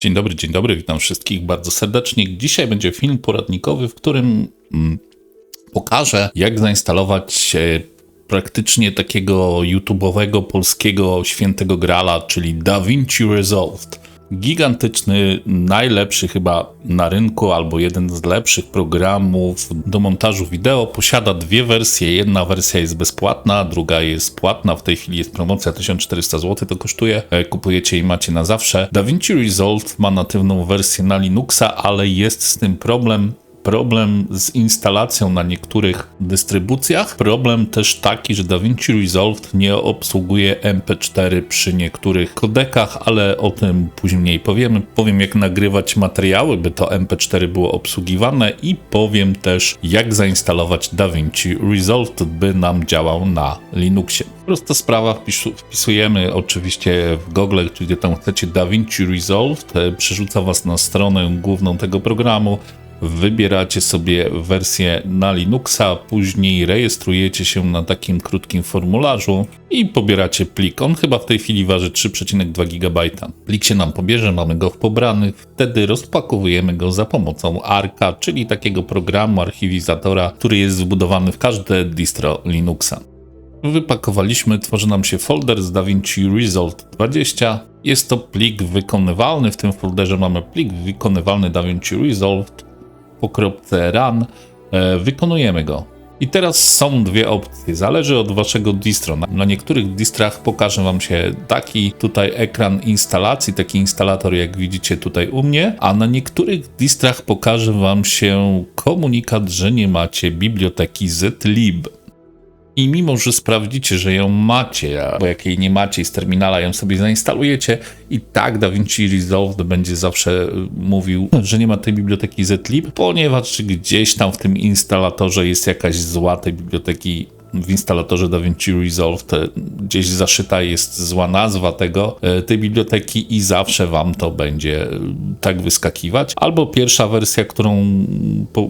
Dzień dobry, dzień dobry, witam wszystkich bardzo serdecznie. Dzisiaj będzie film poradnikowy, w którym mm, pokażę, jak zainstalować e, praktycznie takiego YouTube'owego polskiego świętego grala, czyli DaVinci Resolved gigantyczny, najlepszy chyba na rynku, albo jeden z lepszych programów do montażu wideo. Posiada dwie wersje. Jedna wersja jest bezpłatna, druga jest płatna. W tej chwili jest promocja 1400 zł, to kosztuje. E, kupujecie i macie na zawsze. DaVinci Resolve ma natywną wersję na Linuxa, ale jest z tym problem problem z instalacją na niektórych dystrybucjach. Problem też taki, że DaVinci Resolve nie obsługuje MP4 przy niektórych kodekach, ale o tym później powiemy. Powiem jak nagrywać materiały, by to MP4 było obsługiwane i powiem też jak zainstalować DaVinci Resolve, by nam działał na Linuxie. Prosta sprawa, wpisujemy oczywiście w Google, gdzie tam chcecie DaVinci Resolve, przerzuca Was na stronę główną tego programu, wybieracie sobie wersję na Linuxa, później rejestrujecie się na takim krótkim formularzu i pobieracie plik. On chyba w tej chwili waży 3,2 GB. Plik się nam pobierze, mamy go w pobranych, wtedy rozpakowujemy go za pomocą ARKA, czyli takiego programu archiwizatora, który jest wbudowany w każde distro Linuxa. Wypakowaliśmy, tworzy nam się folder z DaVinci Resolve 20. Jest to plik wykonywalny, w tym folderze mamy plik wykonywalny DaVinci Resolve po kropce run, e, wykonujemy go. I teraz są dwie opcje, zależy od waszego distro. Na niektórych distrach pokażę wam się taki tutaj ekran instalacji, taki instalator jak widzicie tutaj u mnie, a na niektórych distrach pokażę wam się komunikat, że nie macie biblioteki zlib. I mimo, że sprawdzicie, że ją macie, albo jak jej nie macie i z terminala ją sobie zainstalujecie, i tak DaVinci Resolve będzie zawsze y, mówił, że nie ma tej biblioteki zlib, ponieważ gdzieś tam w tym instalatorze jest jakaś zła tej biblioteki w instalatorze DaVinci Resolve gdzieś zaszyta jest zła nazwa tego, e, tej biblioteki i zawsze wam to będzie e, tak wyskakiwać. Albo pierwsza wersja, którą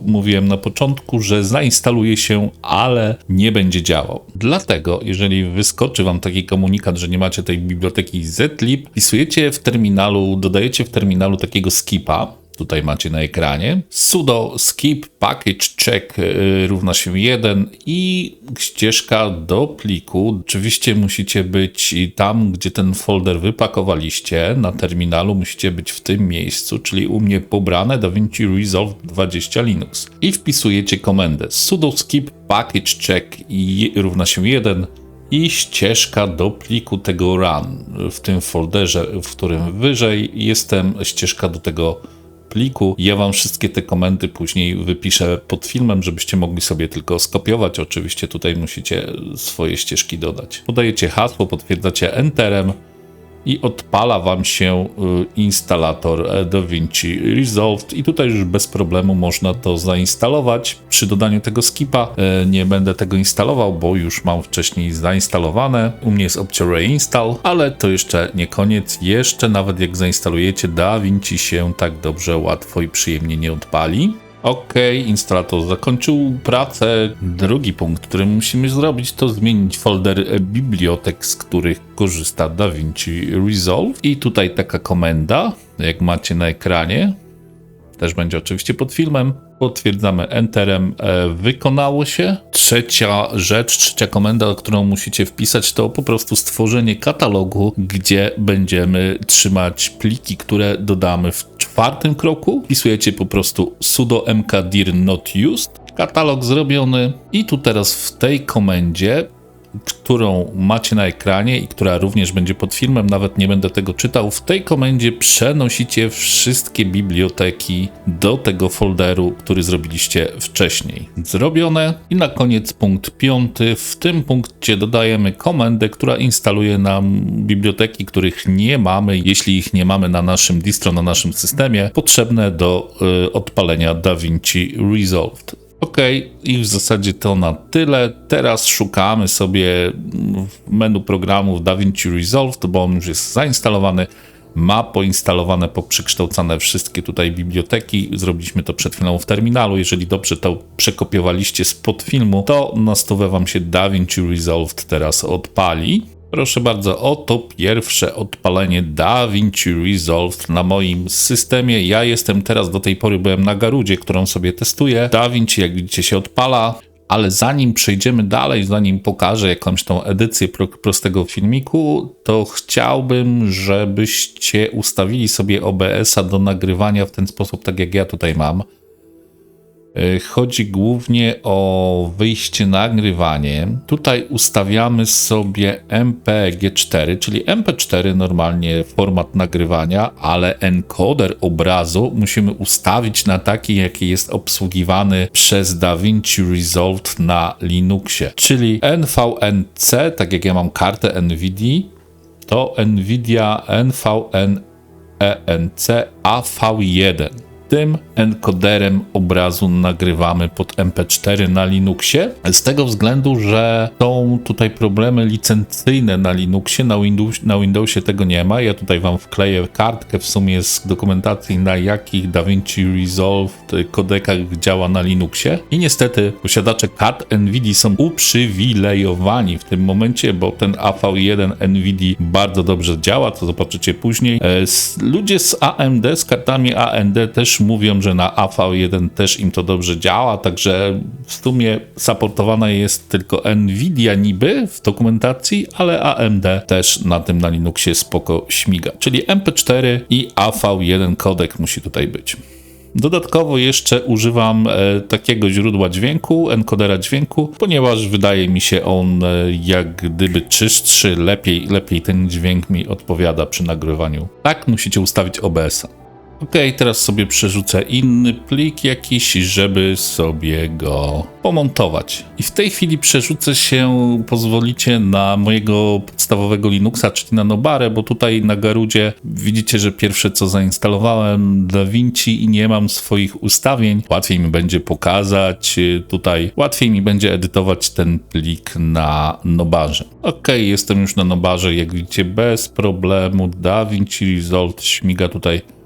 mówiłem na początku, że zainstaluje się, ale nie będzie działał. Dlatego, jeżeli wyskoczy wam taki komunikat, że nie macie tej biblioteki zlib, wpisujecie w terminalu, dodajecie w terminalu takiego skipa, tutaj macie na ekranie. sudo skip package check y, równa się 1 i ścieżka do pliku. Oczywiście musicie być tam, gdzie ten folder wypakowaliście na terminalu, musicie być w tym miejscu, czyli u mnie pobrane DaVinci Resolve 20 Linux. I wpisujecie komendę sudo skip package check i równa się 1 i ścieżka do pliku tego run. W tym folderze, w którym wyżej jestem, ścieżka do tego pliku. Ja wam wszystkie te komendy później wypiszę pod filmem, żebyście mogli sobie tylko skopiować. Oczywiście tutaj musicie swoje ścieżki dodać. Podajecie hasło, potwierdzacie Enterem i odpala Wam się y, instalator DaVinci Resolve i tutaj już bez problemu można to zainstalować. Przy dodaniu tego skipa y, nie będę tego instalował, bo już mam wcześniej zainstalowane. U mnie jest opcja reinstall, ale to jeszcze nie koniec. Jeszcze nawet jak zainstalujecie DaVinci się tak dobrze, łatwo i przyjemnie nie odpali. OK, instalator zakończył pracę. Drugi punkt, który musimy zrobić, to zmienić folder bibliotek, z których korzysta DaVinci Resolve. I tutaj taka komenda, jak macie na ekranie, też będzie oczywiście pod filmem. Potwierdzamy Enterem. E, wykonało się. Trzecia rzecz, trzecia komenda, którą musicie wpisać, to po prostu stworzenie katalogu, gdzie będziemy trzymać pliki, które dodamy w czwartym kroku. Wpisujecie po prostu sudo mkdir not used. Katalog zrobiony i tu teraz w tej komendzie którą macie na ekranie i która również będzie pod filmem, nawet nie będę tego czytał, w tej komendzie przenosicie wszystkie biblioteki do tego folderu, który zrobiliście wcześniej. Zrobione i na koniec punkt piąty. W tym punkcie dodajemy komendę, która instaluje nam biblioteki, których nie mamy, jeśli ich nie mamy na naszym distro, na naszym systemie, potrzebne do y, odpalenia DaVinci Resolved. Ok, i w zasadzie to na tyle. Teraz szukamy sobie w menu programów DaVinci Resolve, bo on już jest zainstalowany. Ma poinstalowane, poprzekształcane wszystkie tutaj biblioteki. Zrobiliśmy to przed chwilą w terminalu. Jeżeli dobrze to przekopiowaliście spod filmu, to na stówę wam się DaVinci Resolve teraz odpali. Proszę bardzo, oto pierwsze odpalenie DaVinci Resolve na moim systemie. Ja jestem teraz, do tej pory byłem na Garudzie, którą sobie testuję. DaVinci, jak widzicie, się odpala. Ale zanim przejdziemy dalej, zanim pokażę jakąś tą edycję pro, prostego filmiku, to chciałbym, żebyście ustawili sobie OBS-a do nagrywania w ten sposób, tak jak ja tutaj mam. E, Chodzi głównie o wyjście nagrywanie. Tutaj ustawiamy sobie MPG4, czyli MP4 normalnie format nagrywania, ale encoder obrazu musimy ustawić na taki, jaki jest obsługiwany przez DaVinci Resolve na Linuxie. Czyli NVNC, tak jak ja mam kartę NVIDIA, to NVIDIA NVN ENC AV1. Tym encoderem obrazu nagrywamy pod MP4 na Linuxie. Z tego względu, że są tutaj problemy licencyjne na Linuxie, na, Windows, na Windowsie tego nie ma. Ja tutaj Wam wkleję kartkę w sumie z dokumentacji, na jakich DaVinci Resolve kodekach działa na Linuxie. I niestety posiadacze kart NVIDIA są uprzywilejowani w tym momencie, bo ten AV1 NVIDIA bardzo dobrze działa, to zobaczycie później. E, Ludzie z AMD, z kartami AMD też mówią, że na AV1 też im to dobrze działa, także w sumie supportowana jest tylko Nvidia niby w dokumentacji, ale AMD też na tym na Linuxie spoko śmiga. Czyli MP4 i AV1 kodek musi tutaj być. Dodatkowo jeszcze używam e, takiego źródła dźwięku, encodera dźwięku, ponieważ wydaje mi się on e, jak gdyby czystszy, lepiej, lepiej ten dźwięk mi odpowiada przy nagrywaniu. Tak musicie ustawić OBS-a. Ok, teraz sobie przerzucę inny plik jakiś, żeby sobie go pomontować. I w tej chwili przerzucę się, pozwolicie, na mojego podstawowego Linuxa, czyli na Nobarę, bo tutaj na Garudzie widzicie, że pierwsze co zainstalowałem DaVinci i nie mam swoich ustawień. Łatwiej mi będzie pokazać y, tutaj, łatwiej mi będzie edytować ten plik na Nobarze. Ok, jestem już na Nobarze, jak widzicie, bez problemu. DaVinci Resolve śmiga tutaj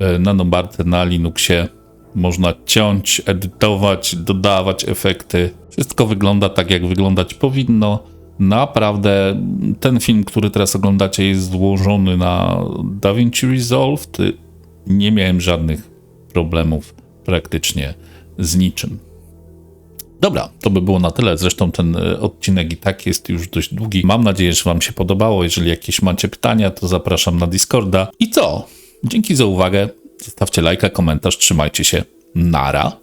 e, nanobartę na Linuxie. Można ciąć, edytować, dodawać efekty. Wszystko wygląda tak, jak wyglądać powinno. Naprawdę ten film, który teraz oglądacie, jest złożony na DaVinci Resolve. Nie miałem żadnych problemów praktycznie z niczym. Dobra, to by było na tyle. Zresztą ten e, odcinek i tak jest już dość długi. Mam nadzieję, że Wam się podobało. Jeżeli jakieś macie pytania, to zapraszam na Discorda. I co? Dzięki za uwagę. Zostawcie lajka, komentarz. Trzymajcie się. Nara.